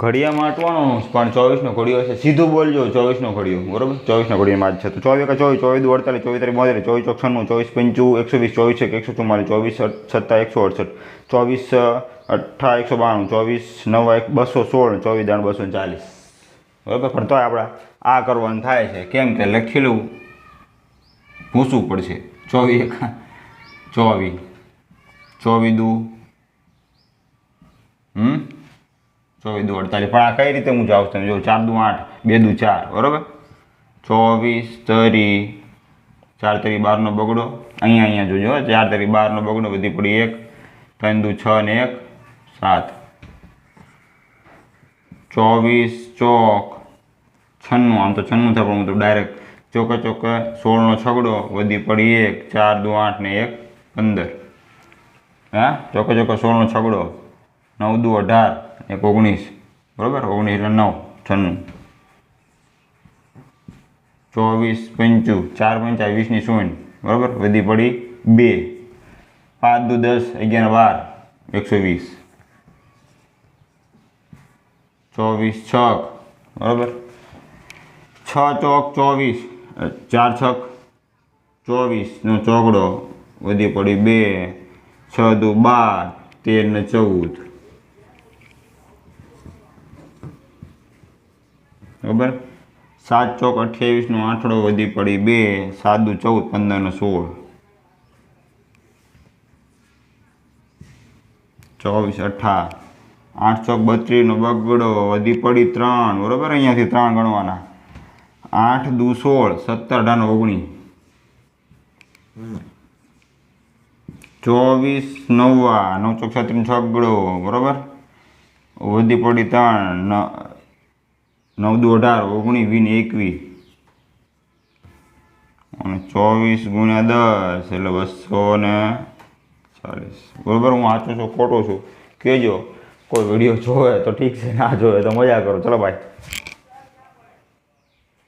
ઘડિયામાં અટવાનું પણ ચોવીસનો ઘડિયો છે સીધું બોલજો, ચોવીસનો ઘડિયો. બરોબર? ચોવીસનો ઘડિયામાં જ છે. તો ચોવીસ કે ચોવીસ ચોવીસ દુ અડતાલીસ ચોવીસ તારીખ બોતેર ચોવીસ ચોક ચોવીસ પંચું, એકસો વીસ, ચોવીસ એક, એકસો ચુમ્માલીસ, ચોવીસ સત્તા, એકસો અડસઠ, ચોવીસ અઠ્ઠા, એકસો બાણું, ચોવીસ નવ એક, બસો સોળ, ચોવીસ દાણ બસો ચાલીસ. બરાબર? પણ તોય આપણે આ કરવાનું થાય છે. કેમ કે લખેલું પૂછવું પડશે. ચોવીસ એક ચોવીસ. ચોવીસ દુ. હમ? ચોવીસ દુ અડતાલીસ. પણ આ કઈ રીતે હું જાઉં તમે જો ચાર દુ આઠ, બે દુ ચાર, બરાબર? ચોવીસ તરી, ચાર તરી બારનો બગડો, અહીંયા અહીંયા જોજો. ચાર તરી બારનો બગડો, બધી પડી એક, ત્રણ દુ છ ને એક, સાત. ચોવીસ ચોક, છન્નું, આમ તો છન્નું થાય, પણ હું તો ડાયરેક્ટ ચોકે ચોકે સોળનો છગડો વધી પડી એક, ચાર દુ આઠ ને એક, પંદર. હા? ચોકે ચોકે સોળનો છગડો. નવ દુ અઢાર એક ઓગણીસ. બરાબર? ઓગણીસ એટલે નવ, છન્નું. ચોવીસ પંચું, ચાર પંચા વીસની શૂન્ય. બરાબર? વધી પડી બે. પાંચ દુ દસ, અગિયાર બાર, એકસો વીસ. ચોવીસ છક. બરાબર? છ ચોક ચોવીસ. ચાર છક ચોવીસનો ચોકડો વધી પડી બે. છ દુ બાર, તેર ને ચૌદ. બરાબર સાત ચોક અઠ્યાવીસનો આઠડો વધી પડી, બે, સાદું ચૌદ, પંદરનો સોળ. ચોવીસ અઠાર આઠ ચોક બત્રીસનો બગડો વધી પડી, ત્રણ. બરાબર? અહીંયાથી ત્રણ ગણવાના. આઠ દુ સોળ, સત્તર અઢાર ઓગણીસ. ચોવીસ, નવ્વા. નવ ચોક છત્રીસ છગડો. બરાબર? વધી પડી ત્રણ. નવ દુ અઢાર ઓગણીસ, વીસ, એકવીસ. અને ચોવીસ ગુણ્યા દસ એટલે બસો ને ચાલીસ. બરાબર, હું વાંચું છું, ખોટો છું. કહેજો. કોઈ વીડિયો જોવે તો ઠીક છે, ના જોવે તો મજા કરો. ચલો ભાઈ